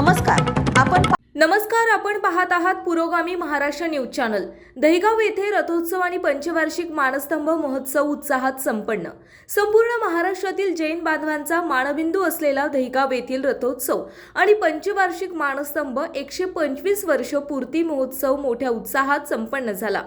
नमस्कार. आपण नमस्कार आपण पाहत आहात पुरोगामी महाराष्ट्र न्यूज चॅनल. दहिगाव येथे रथोत्सव आणि पंचवार्षिक मानस्तंभ महोत्सव उत्साहात संपन्न. संपूर्ण महाराष्ट्रातील जैन बांधवांचा मानबिंदू असलेला दहिगाव येथील रथोत्सव आणि पंचवार्षिक मानस्तंभ एकशे पंचवीस वर्ष पूर्ती महोत्सव मोठ्या उत्साहात संपन्न झाला.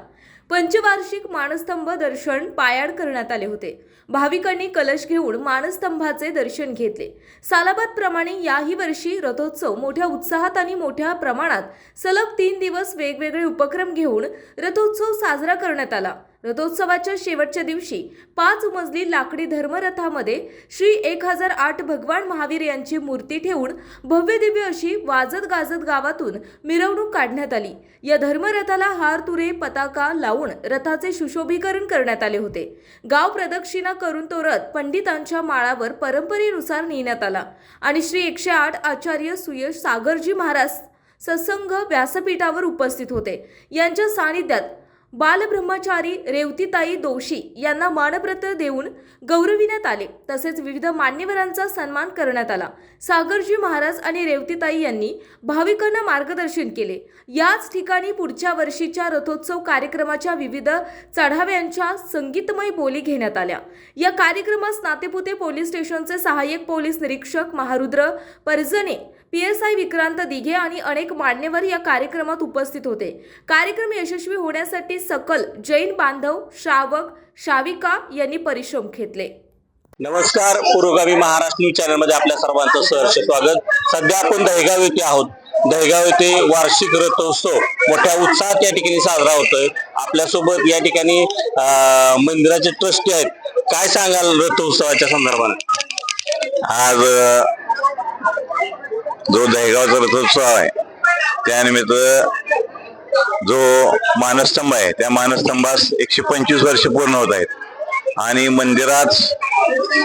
पंचवार्षिक मानस्तंभ दर्शन पायाड करण्यात आले होते. भाविकांनी कलश घेऊन मानस्तंभाचे दर्शन घेतले. सालाबादप्रमाणे याही वर्षी रथोत्सव मोठ्या उत्साहात आणि मोठ्या प्रमाणात सलग तीन दिवस वेगवेगळे उपक्रम घेऊन रथोत्सव साजरा करण्यात आला. रथोत्सवाच्या शेवटच्या दिवशी पाच मजली लाकडी धर्मरथामध्ये श्री एक हजार आठ भगवान महावीर यांची मूर्ती ठेवून भव्य दिव्य अशी वाजत गाजत गावातून मिरवणूक काढण्यात आली. या धर्मरथाला हार तुरे पताका लावून रथाचे सुशोभीकरण करण्यात आले होते. गाव प्रदक्षिणा करून तो रथ पंडितांच्या माळावर परंपरेनुसार नेण्यात आला आणि श्री एकशे आठ आचार्य सुयश सागरजी महाराज सत्संग व्यासपीठावर उपस्थित होते. यांच्या सानिध्यात बालब्रह्मचारी रेवतीताई दोशी यांना मानपत्र देऊन गौरविण्यात आले. तसेच विविध मान्यवरांचा सन्मान करण्यात आला. सागरजी महाराज आणि रेवतीताई यांनी भाविकांना मार्गदर्शन केले. याच ठिकाणी पुढच्या वर्षीच्या रथोत्सव कार्यक्रमाच्या विविध चढाव्यांच्या संगीतमय बोली घेण्यात आल्या. या कार्यक्रमास नातेपुते पोलीस स्टेशनचे सहाय्यक पोलीस निरीक्षक Maharudra Parjane P S I Vikrant Dighe आणि अनेक मान्यवर या कार्यक्रमात उपस्थित होते. कार्यक्रम यशस्वी होण्यासाठी सकल जैन बांधव श्रावक श्राविका यांनी परिश्रम घेतले. नमस्कार पुरोगामी महाराष्ट्र न्यूज चॅनलमध्ये आपल्या सर्वांचं सहर्ष स्वागत. सध्या आपण दहेगाव येथे आहोत. दहेगाव येथे वार्षिक रथोत्सव मोठ्या उत्साहात या ठिकाणी साजरा होतोय. आपल्यासोबत या ठिकाणी अं, मंदिराचे ट्रस्टी आहेत. काय सांगाल रथोत्सवाच्या संदर्भात आज जो दहेगावचा रथोत्सव आहे त्यानिमित्त जो मानस्तंभ आहे त्या मानस्तंभास एकशे पंचवीस वर्ष पूर्ण होत आहेत. आणि मंदिरात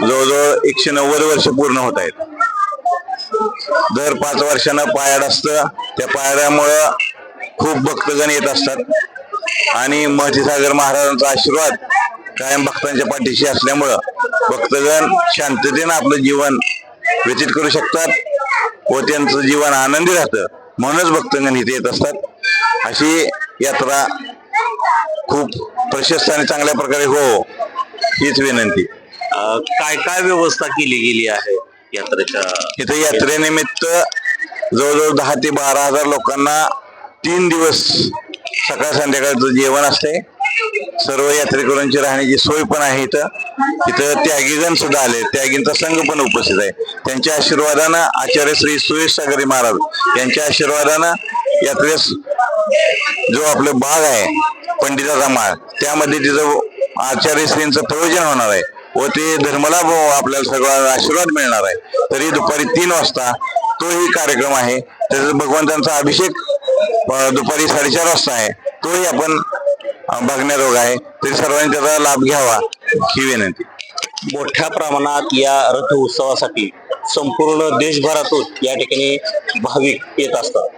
जवळजवळ एकशे नव्वद वर्ष पूर्ण होत आहेत. दर पाच वर्षानं पायाड असतं. त्या पायाड्यामुळं खूप भक्तगण येत असतात. आणि महतीसागर महाराजांचा आशीर्वाद कायम भक्तांच्या पाठीशी असल्यामुळं भक्तगण शांततेनं आपलं जीवन व्यतीत करू शकतात व त्यांचं जीवन आनंदी राहतं. म्हणूनच भक्तगण इथे येत असतात. अशी यात्रा खूप प्रशस्त आणि चांगल्या प्रकारे हो हीच विनंती. काय काय व्यवस्था केली गेली आहे यात्रेच्या? इथे यात्रेनिमित्त जवळजवळ दहा ते बारा हजार लोकांना तीन दिवस सकाळ संध्याकाळचं जेवण असते. सर्व यात्रेकरूंची राहण्याची सोय पण आहे इथं. इथं त्यागीगण सुद्धा आले. त्यागींचा संघ पण उपस्थित आहे. त्यांच्या आशीर्वादानं आचार्य श्री सुरेश सागरी महाराज यांच्या आशीर्वादानं यात्रेस जो आपलं बाग आहे पंडिताचा माळ त्यामध्ये तिचं आचार्य श्रींचं प्रयोजन होणार आहे व ते धर्मलाभ आपल्याला सगळा आशीर्वाद मिळणार आहे. तरी दुपारी तीन वाजता तोही कार्यक्रम आहे. त्याचा भगवंतांचा अभिषेक दुपारी साडेचार वाजता आहे. तोही आपण बघण्याजोग आहे. तरी सर्वांनी त्याचा लाभ घ्यावा ही विनंती. मोठ्या प्रमाणात या रथ उत्सवासाठी संपूर्ण देशभरातून या ठिकाणी भाविक येत असतात.